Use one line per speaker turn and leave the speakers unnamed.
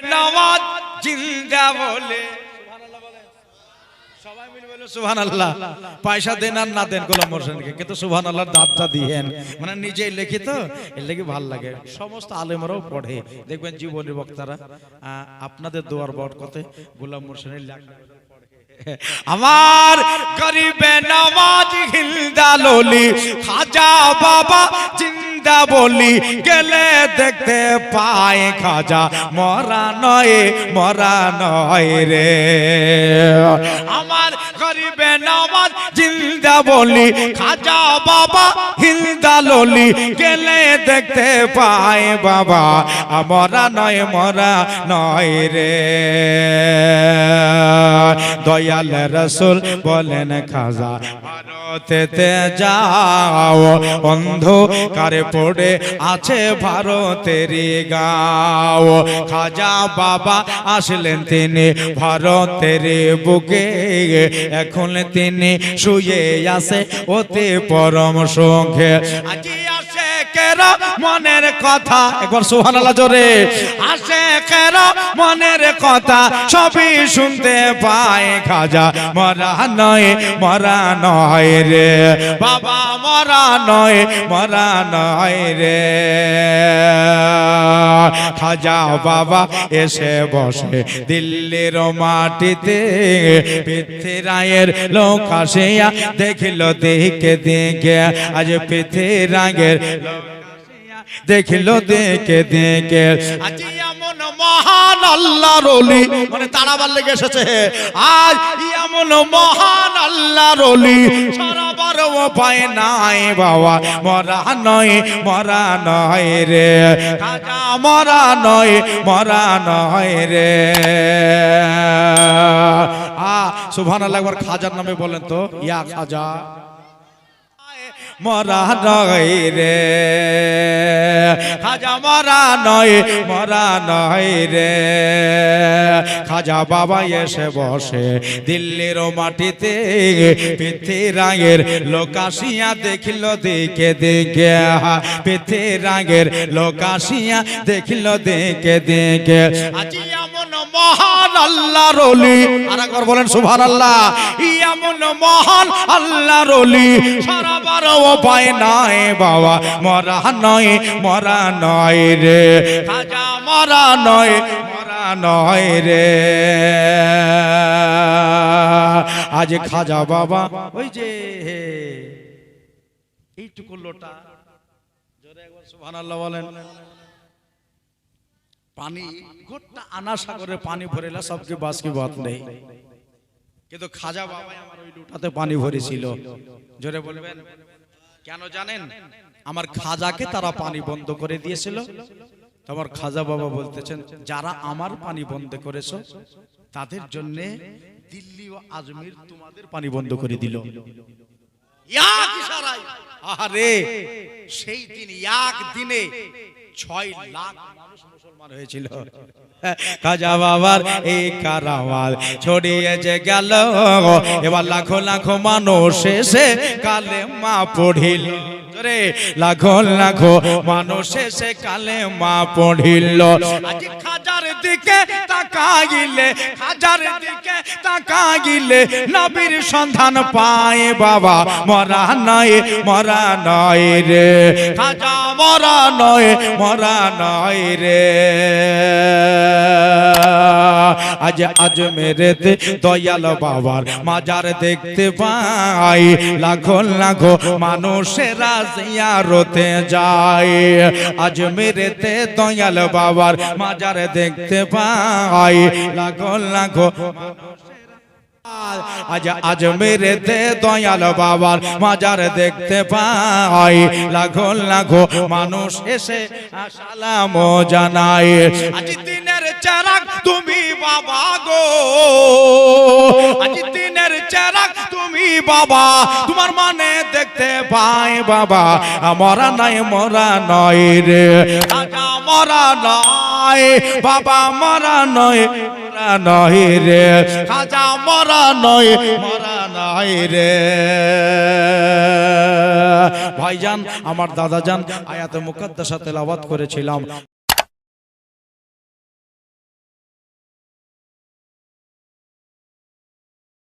নওয়াজ জিন্দা বলে। সবাই মিলে বলে সুবহান আল্লাহ পয়সা দেন আর না দেন গোলাম মোর্শেদকে কিন্তু সুবহান আল্লাহ দাবটা দিয়েন। মানে নিজেই লেখি তো এর লেগে ভালো লাগে। সমস্ত আলেমরাও পড়ে। দেখবেন জীবনী বক্তারা আপনাদের দোয়ার বরকতে গোলাম মোর্শেদের লেখা আমার গরিবে লোলি খাজা বাবা জিন্দা বলি, গেলে দেখতে পায় খাজা। মরা নয় মরা নয় রে। আমার গরিবে নওয়াজ জিন্দা বলি, খাজা বাবা হিলদা লোলি, গেলে দেখতে পায় বাবা। মরা নয় মরা নয় রে। দয়াল রসুল বলেন খাজা ভারতেতে যাও। অন্ধকারে পড়ে আছে ভারতের গাও। খাজা বাবা আসলেন তিনি ভারতের বুকে। এখন তিনি শুয়ে আছে অতি পরম সুখে। আজি কেরা মনের কথা, একবার সুবহানাল্লাহ জোরে আসে কেরা মনের কথা সবই শুনতে পায় খাজা, মরা নয় মরা নয় রে, বাবা মরা নয় মরা নয় রে। খাজা বাবা এসে বসে। দিল্লির মাটিতে পৃথিরায়ের লোক আসিয়া দেখিল দেখে দেখে আজ পৃথিরাগের লোক দেখিল দেখে দেখে আজ মহান আল্লাহ রলি মানে তাড়াবার লেগে এসেছে? আজ এমন মহান আল্লাহ রলি সারাবার উপায় নাই বাবা। মরা নয় মরা নয় রে। কাকা মরা নয় মরা নয় রে। আ, সুবহানাল্লাহ, একবার খাজার নামে বলেন তো। ইয়া খাজা। মরা নয় রে। খাজা মরা নয় মরা নয় রে। খাজা বাবা এসে বসে দিল্লির মাটিতে পৃথিরাঙের লোক আসিয়া দেখিল দেখে দেখে পেথে রাঙের লোক আসিয়া দেখিল দেখে দেখে আজি এমন মহান আল্লাহ রলি আর একবার বলেন সুভান আল্লাহ এমন মহান আল্লাহ রলি সারাবার উপায় নাই বাবা। মরা নয় মরা নয় রে। খাজা মরা নয় মরা নয় রে। আজ খাজা বাবা, ওই যে এইটুকু লোটা। জোরে একবার সুবহানাল্লাহ বলেন। পানি আনা সাগরে পানি ভরেলা সবকে বাস কি বাত নেই। কিন্তু খাজা বাবা আমার ওই লোটাতে পানি ভরেছিল। জোরে বলবেন, কেন জানেন? আমার খাজাকে তারা পানি বন্ধ করে দিয়েছিল। তো আমার খাজা বাবা বলতেছেন, যারা আমার পানি বন্ধ করেছ, তাদের জন্য দিল্লি ও আজমির তোমাদের পানি বন্ধ করে দিল। আরে সেই দিন এক দিনে ছয় লাখ মুসলমান হয়েছিল। খাজা বাবার এই কারামাল গেল। এবার লাখো লাখো মানুষ এসে কালে মা পড়িল লাখো লাখো মানুষ এসে কালে মা পড়িল খাজার দিকে খাজার দিকে নবীর সন্ধান পায় বাবা। মরা নয় মরা নয় রে। খাজা মরা নয় মরা নয় রে। আজ আজ মেরেতে দয়াল বাবার মাজার দেখতে পাই। লাখো লাখো মানুষেরা জিয়ারতে যায় আজ মেরেতে দয়াল বাবার মাজার দেখতে পাই। লাখো লাখো আজ আজ মেরেতে দয়াল বাবার মাজার দেখতে পাই। লাখো লাখো মানুষ এসে সালাম জানাই আজ দিনের চারাক তুমি বাবা গো। আজ দিনের চারাক তুমি বাবা। তোমার মানে দেখতে পাই বাবা। মরা নাই, মরা নয় রে। মরা নয় বাবা মরা নয় মরা নয় রে। খাজা মরা নয় মরা নয় রে। ভাইজান, আমার দাদাজান আয়াতে মুকদ্দাসা তেলাওয়াত করেছিলাম।